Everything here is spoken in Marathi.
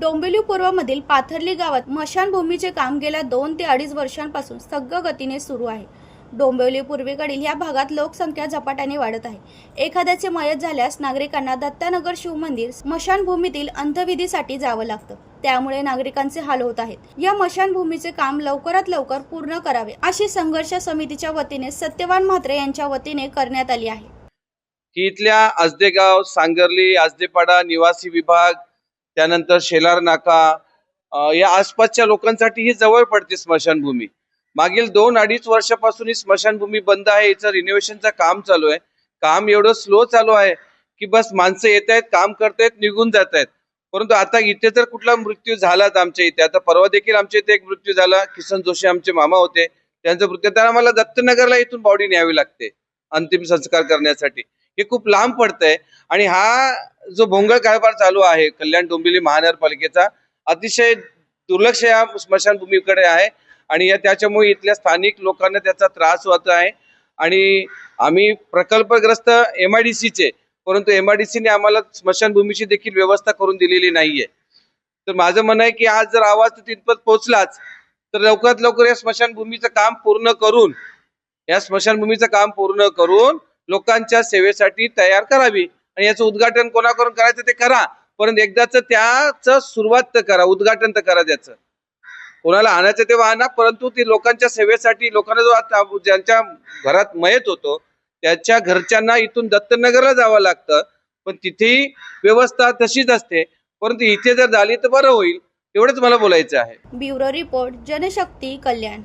डोंबिवली पूर्वमधील पाथर्ली गावात मशानभूमीचे काम गेल्या दोन ते अडीच वर्षांपासून सग्ग गतीने सुरू आहे. डोंबिवली पूर्वेकडील या भागात लोकसंख्या झपाट्याने वाढत आहे. एखाद्याचे मयत झाल्यास नागरिकांना दत्तानगर शिवमंदिर स्मशानभूमीतील अंतविधीसाठी जावं लागतं. त्यामुळे नागरिकांचे हाल होत आहेत. या मशानभूमीचे काम लवकरात लवकर पूर्ण करावे अशी संघर्ष समितीच्या वतीने सत्यवान म्हात्रे यांच्या वतीने करण्यात आली आहे. इथल्या आजदेगाव सांगर्ली आजदेपाडा निवासी विभाग त्यानंतर शेलार नाका या आसपासच्या लोकांसाठी ही जवळ पडते स्मशानभूमी. मागील दोन अडीच वर्षापासून ही स्मशानभूमी बंद आहे. याचं रिनोव्हेशनचं काम चालू आहे. काम एवढं स्लो चालू आहे की बस माणसं येत आहेत काम करतायत निघून जात आहेत. परंतु आता इथे जर कुठला मृत्यू झालाच आमच्या इथे आता परवा देखील आमच्या इथे एक मृत्यू झाला. किसन जोशी आमचे मामा होते. त्यांचा मृत्यू तर आम्हाला दत्तनगरला इथून बॉडी न्यावी लागते. अंतिम संस्कार करण्यासाठी. हे खूप लांब पडतंय. आणि हा जो भोंगळ कारभार चालू आहे कल्याण डोंबिवली महानगरपालिकेचा अतिशय दुर्लक्ष या स्मशानभूमीकडे आहे. आणि या त्याच्यामुळे इथल्या स्थानिक लोकांना त्याचा त्रास होत आहे. आणि आम्ही प्रकल्पग्रस्त एम आय डी सीचे परंतु एम आय डी सीने आम्हाला स्मशानभूमीची देखील व्यवस्था करून दिलेली नाहीये. तर माझं म्हणणं आहे की आज जर आवाज तिथपर्यंत पोहोचलाच तर लवकरात लवकर या स्मशानभूमीचं काम पूर्ण करून या स्मशानभूमीचं काम पूर्ण करून लोकांच्या सेवेसाठी तयार करावी आणि याचं उद्घाटन कोणाकडून करायचं ते करा. परंतु एकदाच त्याच सुरुवात तर करा उद्घाटन तर करा त्याचं. कोणाला आणायचं ते आणा परंतु ती लोकांच्या सेवेसाठी लोकांना जो आता ज्यांच्या घरात मयत होतो त्याच्या घरच्यांना इथून दत्तनगरला जावं लागतं. पण तिथेही व्यवस्था तशीच असते. परंतु इथे जर झाली तर बरं होईल. एवढंच मला बोलायचं आहे. Bureau report Janshakti Kalyan.